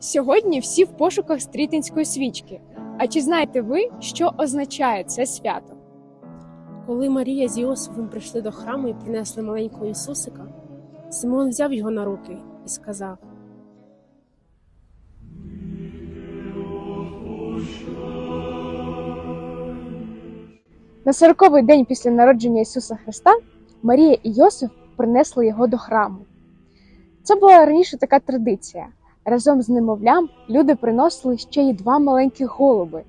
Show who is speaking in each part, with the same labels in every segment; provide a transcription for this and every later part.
Speaker 1: Сьогодні всі в пошуках стрітинської свічки. А чи знаєте ви, що означає це свято?
Speaker 2: Коли Марія з Йосифом прийшли до храму і принесли маленького Ісусика, Симон взяв його на руки і сказав:
Speaker 1: На сороковий день після народження Ісуса Христа Марія і Йосиф принесли його до храму. Це була раніше така традиція. Разом з немовлям люди приносили ще й два маленьких голуби,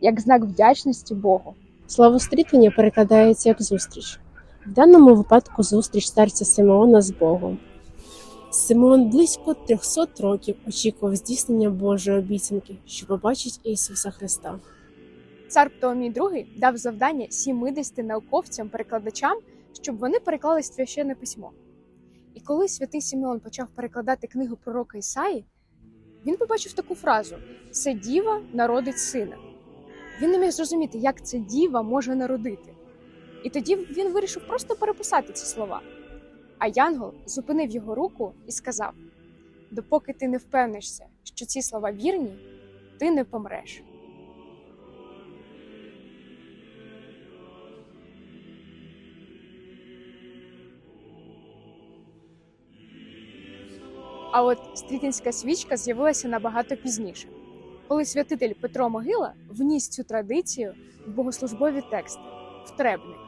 Speaker 1: як знак вдячності Богу.
Speaker 2: Словострітання перекладається як зустріч. В даному випадку зустріч старця Симеона з Богом. Симеон близько 300 років очікував здійснення Божої обіцянки, що побачить Ісуса Христа.
Speaker 1: Цар Птоломій II дав завдання 70 науковцям-перекладачам, щоб вони переклали священне письмо. І коли святий Симеон почав перекладати книгу пророка Ісаї, він побачив таку фразу: це діва народить сина. Він не міг зрозуміти, як це діва може народити. І тоді він вирішив просто переписати ці слова. А Янгол зупинив його руку і сказав: допоки ти не впевнишся, що ці слова вірні, ти не помреш. А от стрітінська свічка з'явилася набагато пізніше, коли святитель Петро Могила вніс цю традицію в богослужбові тексти в требник.